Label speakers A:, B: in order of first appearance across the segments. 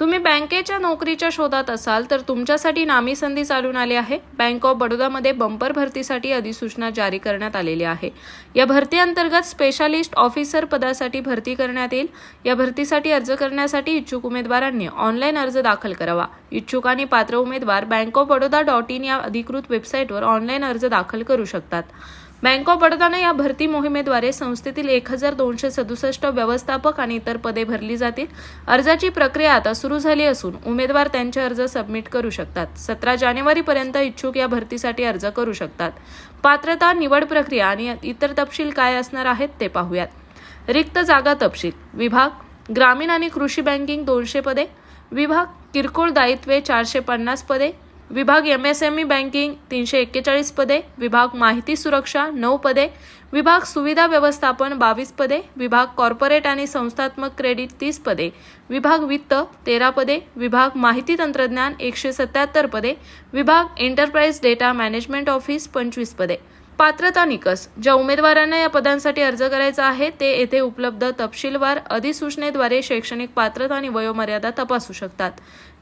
A: तुम्ही बँकेच्या नोकरीच्या शोधात असाल तर तुमच्यासाठी नामी संधी चालून आली आहे. बँक ऑफ बडोदामध्ये बंपर भरतीसाठी अधिसूचना जारी करण्यात आलेली आहे. या भरती अंतर्गत स्पेशालिस्ट ऑफिसर पदासाठी भरती करण्यात येईल. या भरतीसाठी अर्ज करण्यासाठी इच्छुक उमेदवारांनी ऑनलाईन अर्ज दाखल करावा. इच्छुक आणि पात्र उमेदवार bank of Baroda dot in या अधिकृत वेबसाईटवर ऑनलाईन अर्ज दाखल करू शकतात. बँक ऑफ बडोदानं या भरती मोहिमेद्वारे संस्थेतील एक हजार दोनशे सदुसष्ट व्यवस्थापक आणि इतर पदे भरली जातील. अर्जाची प्रक्रिया आता सुरू झाली असून उमेदवार त्यांचे अर्ज सबमिट करू शकतात. सतरा जानेवारीपर्यंत इच्छुक या भरतीसाठी अर्ज करू शकतात. पात्रता निवड प्रक्रिया आणि इतर तपशील काय असणार आहेत ते पाहूयात. रिक्त जागा तपशील. विभाग ग्रामीण आणि कृषी बँकिंग दोनशे पदे. विभाग किरकोळ दायित्वे चारशे पन्नास पदे. विभाग M S M E banking तीनशे एक्केचाळीस पदे विभाग माहिती सुरक्षा नऊ पदे विभाग सुविधा व्यवस्थापन बावीस पदे विभाग कॉर्पोरेट आणि संस्थात्मक क्रेडिट तीस पदे विभाग वित्त तेरा पदे विभाग माहिती तंत्रज्ञान एकशे सत्याहत्तर पदे विभाग एंटरप्राइज डेटा मॅनेजमेंट ऑफिस पंचवीस पदे. पात्रता निकष ज्या उमेदवारांना या पदांसाठी अर्ज करायचा आहे ते येथे उपलब्ध तपशीलवार अधिसूचनेद्वारे शैक्षणिक पात्रता आणि वयोमर्यादा तपासू शकतात.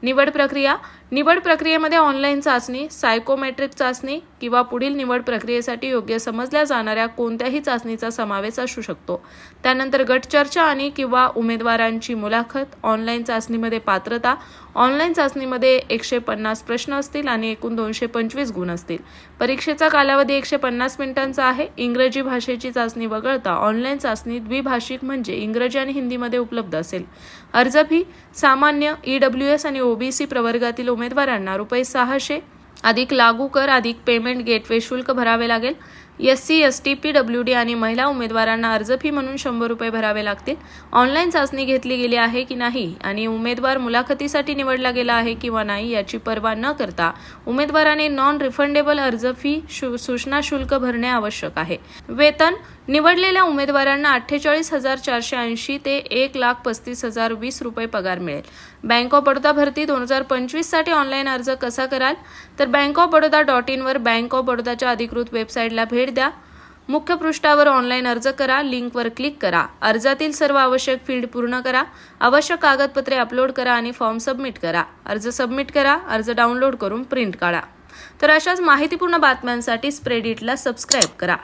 A: निवड प्रक्रिया. निवड प्रक्रियेमध्ये ऑनलाईन चाचणी सायकोमेट्रिक चाचणी किंवा पुढील निवड प्रक्रियेसाठी योग्य समजल्या जाणाऱ्या कोणत्याही चाचणीचा समावेश असू शकतो. त्यानंतर गट चर्चा आणि किंवा उमेदवारांची मुलाखत ऑनलाईन चाचणीमध्ये पात्रता ऑनलाईन चाचणीमध्ये एकशे पन्नास प्रश्न असतील आणि एकूण दोनशे पंचवीस गुण असतील. परीक्षेचा कालावधी एकशे पन्नास मिनिटांचा आहे. इंग्रजी भाषेची चाचणी वगळता ऑनलाईन चाचणी द्विभाषिक म्हणजे इंग्रजी आणि हिंदीमध्ये उपलब्ध असेल. अर्ज फी सामान्य ई डब्ल्यू एस आणि ओबीसी प्रवर्गातील उमेदवारांना रुपये सहाशे अधिक लागू कर अधिक पेमेंट गेटवे शुल्क भरावे लागेल. S C S T P W D आणि महिला उमेदवारांना अर्ज फी म्हणून शंभर रुपये भरावे लागतील. ऑनलाईन चाचणी घेतली गेली आहे की नाही आणि उमेदवार मुलाखतीसाठी निवडला गेला आहे किंवा नाही याची पर्वा न करता उमेदवाराने नॉन रिफंडेबल अर्ज फी शु सूचना शुल्क भरणे आवश्यक आहे. वेतन निवडलेल्या उमेदवारांना अठ्ठेचाळीस हजार चारशे ऐंशी ते एक लाख पस्तीस हजार वीस रुपये पगार मिळेल. बँक ऑफ बडोदा भरती दोन हजार पंचवीससाठी ऑनलाईन अर्ज कसा कराल? तर बँक ऑफ बडोदा डॉट इनवर बँक ऑफ बडोदाच्या अधिकृत वेबसाईटला भेट द्या. मुख्य पृष्ठावर ऑनलाईन अर्ज करा लिंकवर क्लिक करा. अर्जातील सर्व आवश्यक फील्ड पूर्ण करा. आवश्यक कागदपत्रे अपलोड करा आणि फॉर्म सबमिट करा. अर्ज सबमिट करा अर्ज डाउनलोड करून प्रिंट काढा. तर अशाच माहितीपूर्ण बातम्यांसाठी स्प्रेडिटला सबस्क्राईब करा.